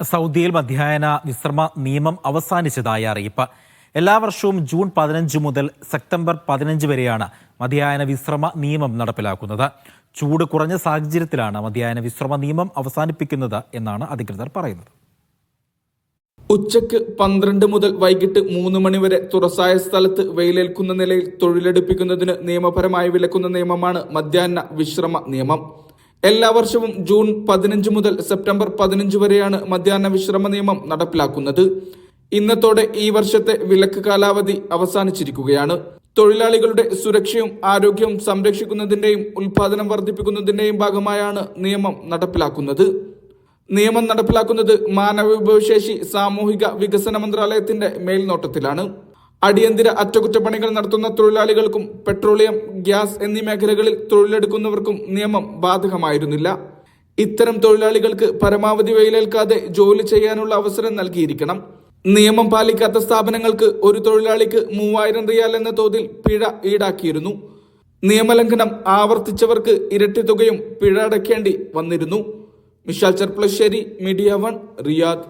സൗദിയിൽ മധ്യാഹ്ന വിശ്രമ നിയമം അവസാനിച്ചതായി അറിയിപ്പ്. എല്ലാ വർഷവും ജൂൺ പതിനഞ്ച് മുതൽ സെപ്റ്റംബർ പതിനഞ്ച് വരെയാണ് മധ്യാഹ്ന വിശ്രമ നിയമം നടപ്പിലാക്കുന്നത്. ചൂട് കുറഞ്ഞ സാഹചര്യത്തിലാണ് മധ്യാഹ്ന വിശ്രമ നിയമം അവസാനിപ്പിക്കുന്നത് എന്നാണ് അധികൃതർ പറയുന്നത്. ഉച്ചയ്ക്ക് പന്ത്രണ്ട് മുതൽ വൈകിട്ട് മൂന്ന് മണിവരെ തുറസായ സ്ഥലത്ത് വെയിലേൽക്കുന്ന നിലയിൽ തൊഴിലെടുപ്പിക്കുന്നതിന് നിയമപരമായി വിലക്കുന്ന നിയമമാണ് മധ്യാഹ്ന വിശ്രമ നിയമം. എല്ലാ വർഷവും ജൂൺ പതിനഞ്ച് മുതൽ സെപ്റ്റംബർ പതിനഞ്ച് വരെയാണ് മധ്യാഹ്ന വിശ്രമ നിയമം നടപ്പിലാക്കുന്നത്. ഇന്നത്തോടെ ഈ വർഷത്തെ വിലക്ക് കാലാവധി അവസാനിച്ചിരിക്കുകയാണ്. തൊഴിലാളികളുടെ സുരക്ഷയും ആരോഗ്യവും സംരക്ഷിക്കുന്നതിന്റെയും ഉൽപാദനം വർദ്ധിപ്പിക്കുന്നതിന്റെയും ഭാഗമായാണ് നിയമം നടപ്പിലാക്കുന്നത്. നിയമം നടപ്പിലാക്കുന്നത് മാനവ വിഭവശേഷി സാമൂഹിക വികസന മന്ത്രാലയത്തിന്റെ മേൽനോട്ടത്തിലാണ്. അടിയന്തര അറ്റകുറ്റപ്പണികൾ നടത്തുന്ന തൊഴിലാളികൾക്കും പെട്രോളിയം ഗ്യാസ് എന്നീ മേഖലകളിൽ തൊഴിലെടുക്കുന്നവർക്കും നിയമം ബാധകമായിരുന്നില്ല. ഇത്തരം തൊഴിലാളികൾക്ക് പരമാവധി വെയിലേൽക്കാതെ ജോലി ചെയ്യാനുള്ള അവസരം നൽകിയിരിക്കണം. നിയമം പാലിക്കാത്ത സ്ഥാപനങ്ങൾക്ക് ഒരു തൊഴിലാളിക്ക് മൂവായിരം റിയാൽ എന്ന തോതിൽ പിഴ ഈടാക്കിയിരുന്നു. നിയമലംഘനം ആവർത്തിച്ചവർക്ക് ഇരട്ടി തുകയും പിഴ അടയ്ക്കേണ്ടി വന്നിരുന്നു. Mishal Cherpulassery media one Riyadh.